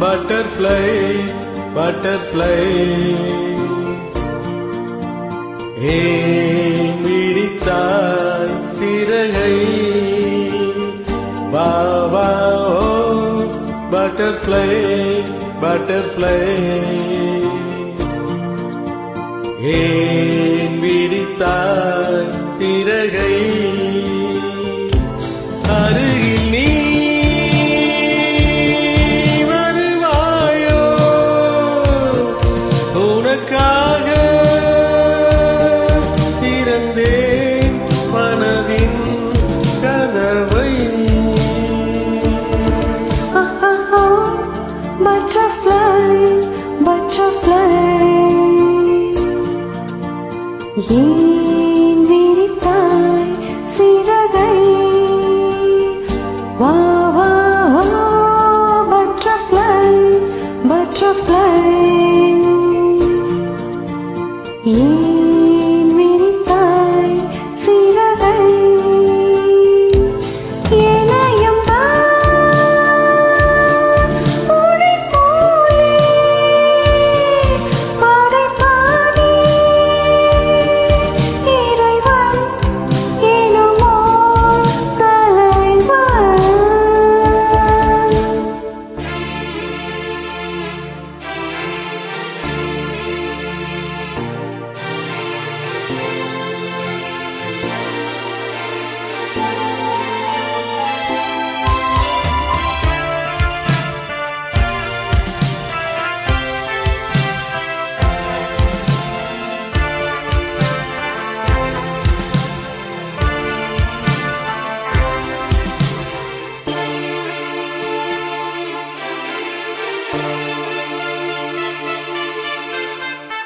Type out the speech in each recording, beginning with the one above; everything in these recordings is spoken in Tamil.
பட்டர்ஃப்ளை பட்டர்ஃப்ளை ஏன் விரித்தாய் சிறகை? வா ஓ பட்டர்ஃப்ளை பட்டர்ஃப்ளை ஏன் விரித்தாய் ஏன் விரித்தாய் சிறகை? வா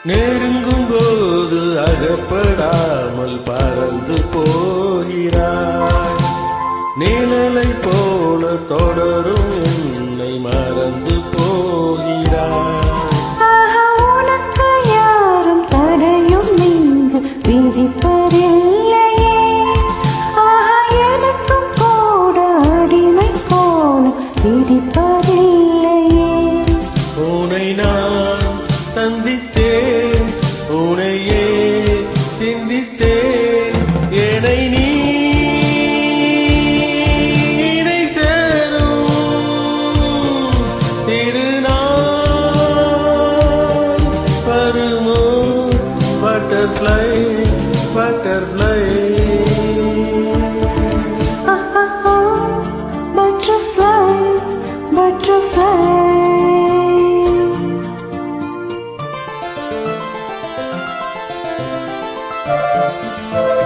நெருங்கும் போது அகப்படாமல் பறந்து போகிறாய். நிழலை போல தொடரும் என்னை மறந்து போகிறாய். உனையே சிந்தித்தேன் என்னை நீ இணை சேரும். Música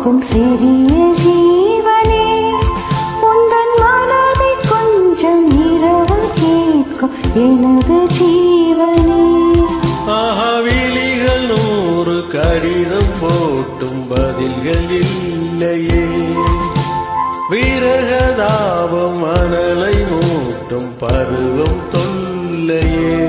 போகும் சிறிய ஜீவனே உந்தன் மனதை கொஞ்சம் இரவல் கேட்கும் எனது ஜீவனே. ஆஹா விழிகள் நூறு கடிதம் போட்டும் பதில்கள் இல்லையே. விரகதாபம் மணலை மூட்டும் பருவம் தொல்லையே.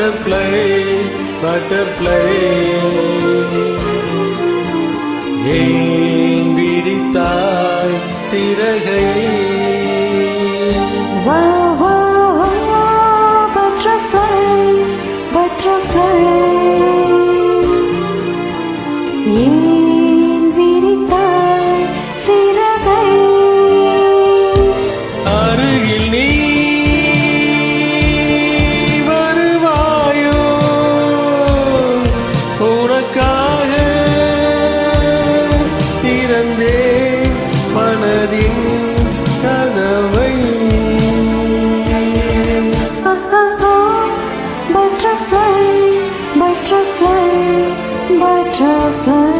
பட்டர்ஃப்ளை பட்டர்ஃப்ளை ஏன் விரித்தாய் திறகை உனக்காக திறந்தே மனதின் கனவை. Butterfly butterfly butterfly